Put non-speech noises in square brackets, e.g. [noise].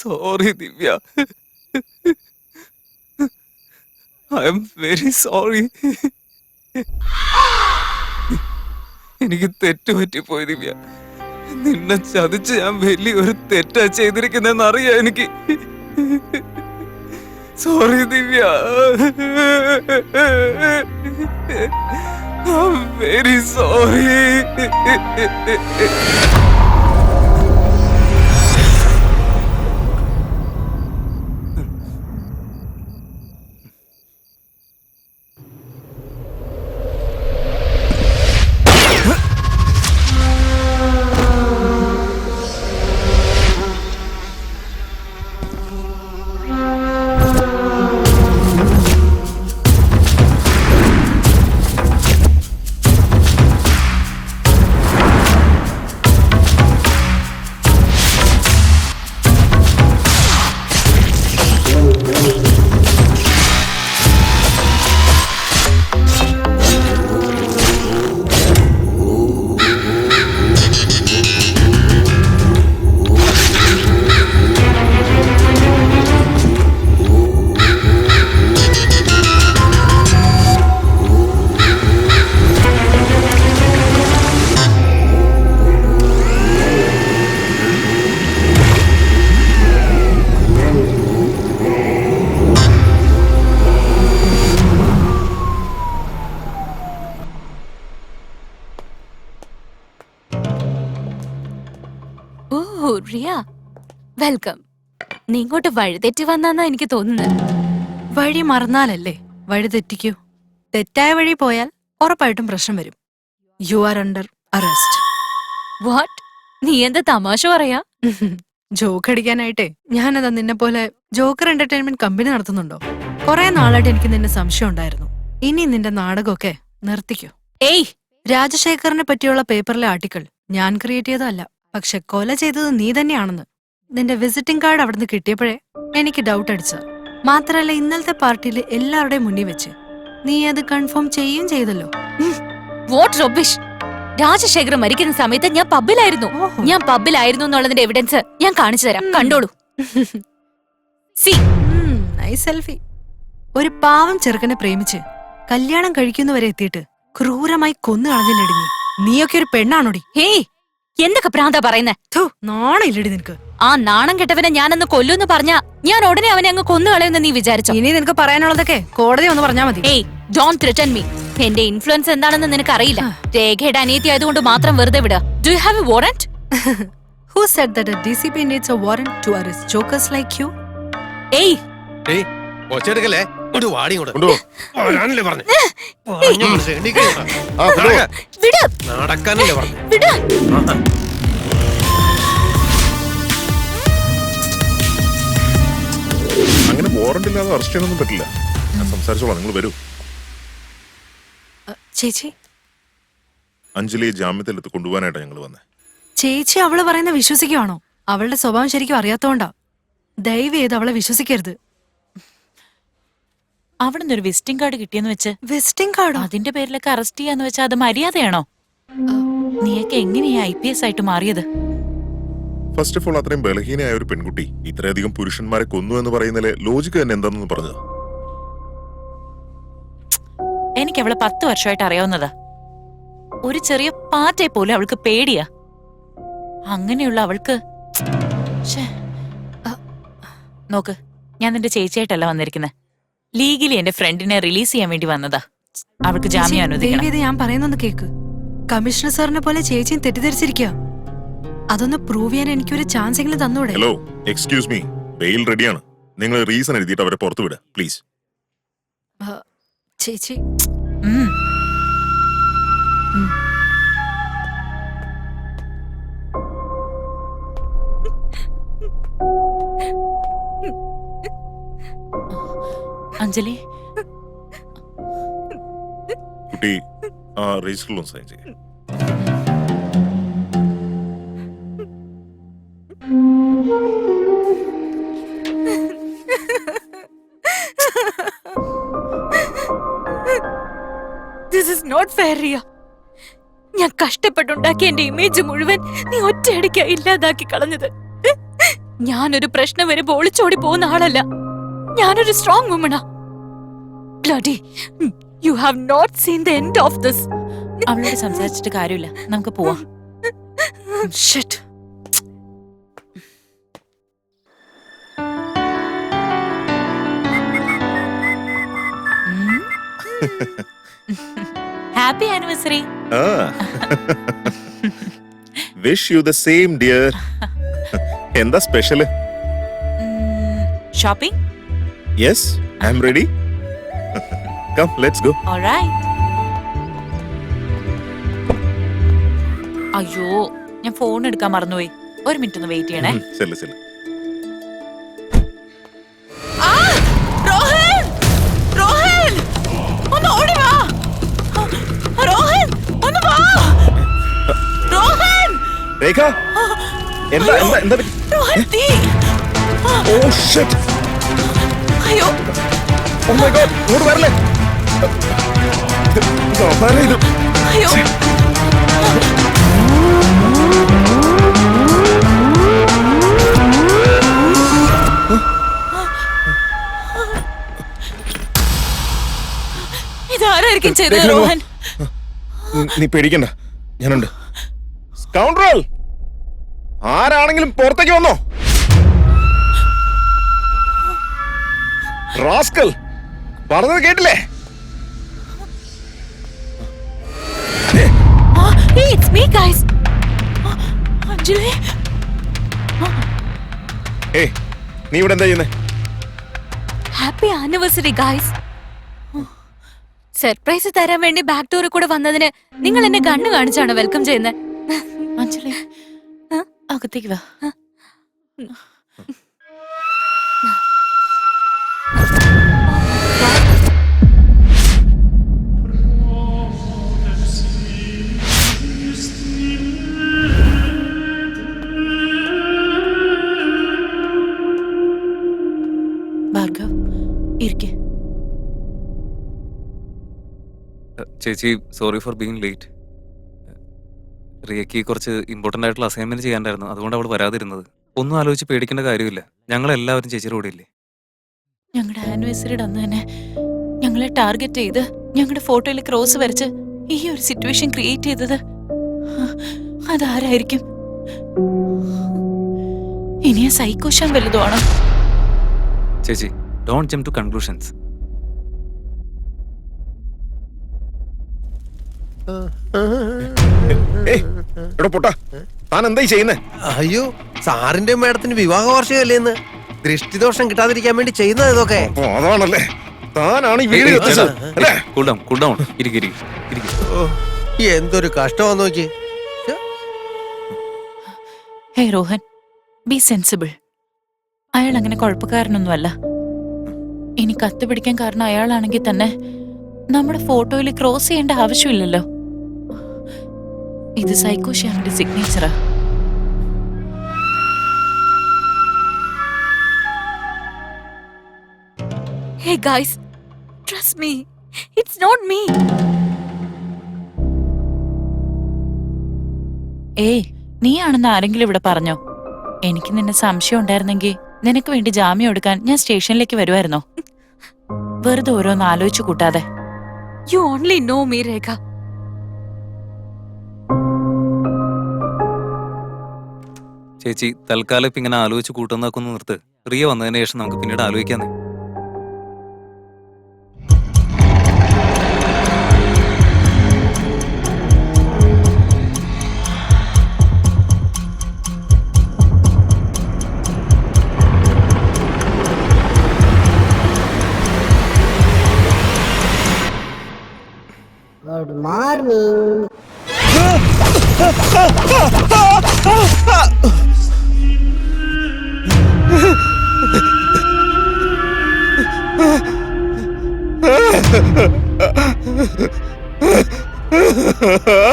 Sorry Divya I am very sorry എനിക്ക് തെറ്റുപറ്റിപ്പോയി ദിവ്യ. നിന്നെ ചതിച്ച് ഞാൻ വലിയൊരു തെറ്റാ ചെയ്തിരിക്കുന്നെന്ന് അറിയാം എനിക്ക്. Sorry Divya. Very sorry Riya welcome. നീ ഇങ്ങോട്ട് വഴിതെറ്റി വന്നാന്നാ എനിക്ക് തോന്നുന്നത് വഴി മറന്നാലല്ലേ? വഴി തെറ്റിക്കൂ തെറ്റായ വഴി പോയാൽ ഉറപ്പായിട്ടും പ്രശ്നം വരും. You are under arrest what നീ എന്താ തമാശ പറയാ? ജോക്ക് അടിക്കാനായിട്ടേ ഞാനതാ നിന്നെ പോലെ ജോക്കർ എന്റർടൈൻമെന്റ് കമ്പനി നടത്തുന്നുണ്ടോ? കുറെ നാളായിട്ട് എനിക്ക് നിന്നെ സംശയം ഉണ്ടായിരുന്നു. ഇനി നിന്റെ നാടകമൊക്കെ നിർത്തിക്കോ. ഏയ്! രാജശേഖറിനെ പറ്റിയുള്ള പേപ്പറിലെ ആർട്ടിക്കിൾ ഞാൻ ക്രിയേറ്റ് ചെയ്തതല്ല. പക്ഷെ കൊല ചെയ്തത് നീ തന്നെയാണെന്ന്. നിന്റെ വിസിറ്റിംഗ് കാർഡ് അവിടുന്ന് കിട്ടിയപ്പോഴേ എനിക്ക് ഡൗട്ട് അടിച്ച. മാത്രല്ല ഇന്നലത്തെ പാർട്ടിയിൽ എല്ലാവരുടെയും മുന്നിൽ വെച്ച്. നീ അത് കൺഫേം ചെയ്യും ചെയ്തല്ലോ. വാട്ട് റൊബിഷ് രാജശേഖർ മരിക്കുന്ന സമയത്ത് ഞാൻ പബ്ബിലായിരുന്നു. ഞാൻ പബ്ബിലായിരുന്നു എന്നുള്ളതിന്റെ എവിഡൻസ് ഞാൻ കാണിച്ചു തരാം. കണ്ടോളൂ. സി. നൈസ് സെൽഫി ഒരു പാവം ചെറുക്കനെ പ്രേമിച്ച് കല്യാണം കഴിക്കുന്നവരെ എത്തിയിട്ട് ക്രൂരമായി കൊന്നു കളഞ്ഞില്ലടി നീയൊക്കെ ഒരു പെണ്ണാണോടി? ഹേയ് എന്തൊക്കെ പ്രാന്താ പറയുന്നേ? ഥു, നാണയില്ലടി നിനക്ക്. ആ നാണം കെട്ടവനെ ഞാനന്ന് കൊല്ലുന്ന് പറഞ്ഞ ഞാൻ ഉടനെ അവനെ അങ്ങ് കൊന്നു കളയുന്ന നീ വിചാരിച്ചോ? ഇനി നിനക്ക് പറയാനുള്ളതൊക്കെ കോടതി ഒന്ന് പറഞ്ഞാ മതി. ഏയ് ഡോൺ ത്രിട്ടൺ മീ എന്റെ ഇൻഫ്ലുവൻസ് എന്താണെന്ന് നിനക്ക് അറിയില്ല രേഖയുടെ അനിയത്തി ആയതുകൊണ്ട് മാത്രം വെറുതെ വിടുക do you have a warrant who said that a DCP needs a warrant to arrest jokers like you hey. Hey ഒച്ചെടുക്കല്ലേ ഇങ്ങോട്ട് വാടി ഇങ്ങോട്ട്. കൊണ്ടുപോ. വരാനല്ലേ പറഞ്ഞു? പറഞ്ഞു നടക്ക. വിട്. നടക്കാനല്ലേ പറഞ്ഞു. വിട്. അങ്ങനെ വാറണ്ട് ഇല്ലാതെ അറസ്റ്റ് ചെയ്യാനൊന്നും പറ്റില്ല. ഞാൻ സംസാരിച്ചോളാം നിങ്ങൾ വരൂ. ചേച്ചി ചേച്ചി. അഞ്ജലിയെ ജാമ്യത്തിലെടുത്ത് കൊണ്ടുപോകാനായിട്ടാണ് ഞങ്ങൾ വന്നത് ചേച്ചി അവൾ പറയുന്ന വിശ്വസിക്കുവാണോ? അവളുടെ സ്വഭാവം ശരിക്കും അറിയാത്തോണ്ടാ. ദയവ് ചെയ്ത് അവളെ വിശ്വസിക്കരുത്. അവിടുന്ന് ഒരു വിസിറ്റിംഗ് കാർഡ് കിട്ടിയെന്ന് വെച്ച് വിസിറ്റിംഗ് കാർഡോ അതിന്റെ പേരിലൊക്കെ അറസ്റ്റ് ചെയ്യാന്ന് വെച്ചാൽ അത് മര്യാദയാണോ? നീയൊക്കെ എങ്ങനെയാ ഐ പി എസ് ആയിട്ട് മാറിയത്? ഫസ്റ്റ് ഓഫ് ഓൾ അത്രയും ബലഹീനയായ ഒരു പെൺകുട്ടി ഇത്രയധികം പുരുഷന്മാരെ കൊന്നു എന്ന് പറയുന്നതിലെ ലോജിക്ക് തന്നെ എന്താണെന്ന് പറഞ്ഞത്? എനിക്ക് അവളെ പത്ത് വർഷമായിട്ട് അറിയാവുന്നതാ. ഒരു ചെറിയ പാറ്റെ പോലും അവൾക്ക് പേടിയാ. അങ്ങനെയുള്ള അവൾക്ക് നോക്ക് ഞാൻ നിന്റെ ചേച്ചിയായിട്ടല്ല വന്നിരിക്കുന്നത് ലീഗലി എന്റെ ഫ്രണ്ടിനെ റിലീസ് ചെയ്യാൻ വേണ്ടി വന്നതാ. അവൾക്ക് ജാമ്യം അനുവദിക്കണം. ഞാൻ പറയുന്നൊന്ന് കേക്ക്. കമ്മീഷണർ സാറിനെ പോലെ ചേച്ചിയും തെറ്റിദ്ധരിച്ചിരിക്കുക അതൊന്ന് പ്രൂവ് ചെയ്യാൻ എനിക്ക് ഒരു ചാൻസ് എങ്കിലും തന്നൂടെ. ഹലോ എക്സ്ക്യൂസ് മീ ബെയിൽ റെഡിയാണ് നിങ്ങൾ റീസൺ എഴുതിയിട്ട് അവരെ പുറത്തു വിടുക പ്ലീസ് ചേച്ചി. ഉം. അഞ്ജലി? കുട്ടി ആ രജിസ്റ്ററിൽ ഒന്ന് സൈൻ ചെയ്യ. This is not fair Riya ഞാൻ കഷ്ടപ്പെട്ടുണ്ടാക്കിയ എന്റെ ഇമേജ് മുഴുവൻ നീ ഒറ്റയടിക്ക ഇല്ലാതാക്കി കളഞ്ഞത്. ഞാനൊരു പ്രശ്നം വരുമ്പോൾ ഒളിച്ചോടി പോകുന്ന ആളല്ല. ഞാനൊരു strong വുമണാ bloody. You have not seen the end of this അവളോട് സംസാരിച്ചിട്ട് കാര്യമില്ല. നമുക്ക് പോവാം. Shit happy anniversary wish you the same dear എന്താ special shopping yes I am ready come let's go alright അയ്യോ ഞാൻ ഫോൺ എടുക്കാൻ മറന്നുപോയി ഒരു മിനിറ്റ് ഒന്ന് വെയിറ്റ് ചെയ്യണേ ചെല്ലു ചെല്ലു ആ, രോഹൻ! രോഹൻ! ഒന്ന് ഓടി വാ! രോഹൻ! ഒന്ന് വാ! രോഹൻ! രേഖ എന്താ എന്താ എന്താ പറ്റി? രോഹൻ, തീ! ഓ ഷിറ്റ് അയ്യോ ഓ മൈ ഗോഡ് ഇങ്ങോട്ട് വരല്ലേ? അയ്യോ ഇതാരായിരിക്കും ചെയ്തത് രോഹൻ? നീ പേടിക്കണ്ട. ഞാനുണ്ട്. സ്കൗണ്ടറൽ ആരാണെങ്കിലും പുറത്തേക്ക് വന്നോ? റാസ്കൽ പറഞ്ഞത് കേട്ടില്ലേ? നീ ഇവിടെ എന്താ ചെയ്യുന്നേ? ഹാപ്പി ആനിവേഴ്സറി ഗൈസ് സർപ്രൈസ് തരാൻ വേണ്ടി ബാക്ക് ഡോറിൽ കൂടെ വന്നതിന് നിങ്ങൾ എന്നെ കണ്ണു കാണിച്ചാണ് വെൽക്കം ചെയ്യുന്നത്? അകത്തേക്ക് വാ. ഭാർഗവ് ഇരിക്കെ. ചേച്ചി സോറി ഫോർ ബീങ് ലേറ്റ് റിയയ്ക്ക് കുറച്ച് ഇമ്പോർട്ടന്റ് ആയിട്ടുള്ള അസൈൻമെന്റ് ചെയ്യാണ്ടായിരുന്നു അതുകൊണ്ട് അവൾ വരാതിരുന്നത്. ഒന്നും ആലോചിച്ച് പേടിക്കേണ്ട കാര്യമില്ല. ഞങ്ങൾ എല്ലാവരും ചേച്ചിയുടെ കൂടെ ഇല്ലേ ഞങ്ങളുടെ ആനിവേഴ്സറിയുടെ അന്ന് തന്നെ ഞങ്ങളെ ടാർഗറ്റ് ചെയ്ത് ഞങ്ങളുടെ ഫോട്ടോയിൽ ക്രോസ് വരച്ച് ഈ ഒരു സിറ്റുവേഷൻ ക്രിയേറ്റ് ചെയ്തത്. അതാരായിരിക്കും? ഇനി ആ സൈക്കോശാൻ വലുതുമാണോ ചേച്ചി ഡോണ്ട് ജം ടു കൺക്ലൂഷൻസ് എടോ പൊട്ടാ. താൻ എന്തായി ചെയ്യുന്നേ? അയ്യോ സാറിന്റെ മേഡത്തിന് വിവാഹ വാർഷികമല്ലേ എന്ന് ദൃഷ്ടിദോഷം കിട്ടാതിരിക്കാൻ വേണ്ടി ചെയ്യുന്നത് ഇതൊക്കെ. അതാണല്ലേ. താനാണ് ഈ വീട് കത്തിച്ചത് അല്ലേ? കൂൾ ഡൗൺ കൂൾ ഡൗൺ ഇരിക്കും ഇരിക്കും ഓ, എന്തൊരു കഷ്ടമാന്ന് നോക്കി ഹേ റോഹൻ ബി സെൻസിബിൾ അയാൾ അങ്ങനെ കുഴപ്പക്കാരനൊന്നുമല്ല. ഇനി കത്ത് പിടിക്കാൻ കാരണം അയാളാണെങ്കിൽ തന്നെ നമ്മുടെ ഫോട്ടോയിൽ ക്രോസ് ചെയ്യേണ്ട ആവശ്യമില്ലല്ലോ. ഇത് സൈക്കോഷ്യാമിന്റെ സിഗ്നേച്ചറാ hey guys trust me it's not me hey നീയാണെന്ന് ആരെങ്കിലും ഇവിടെ പറഞ്ഞോ? എനിക്ക് നിന്നെ സംശയം ഉണ്ടായിരുന്നെങ്കിൽ നിനക്ക് വേണ്ടി ജാമ്യം എടുക്കാൻ ഞാൻ സ്റ്റേഷനിലേക്ക് വരുമായിരുന്നോ വെറുതെ ഓരോന്ന് ആലോചിച്ചു കൂട്ടാതെ. You only know me Rekha ചേച്ചി തൽക്കാലം ഇപ്പൊ ഇങ്ങനെ ആലോചിച്ച് കൂട്ടുന്നതൊക്കെ ഒന്ന് നിർത്ത്. റിയ വന്നതിന് ശേഷം നമുക്ക് പിന്നീട് ആലോചിക്കാന്നേ. Good morning. [laughs]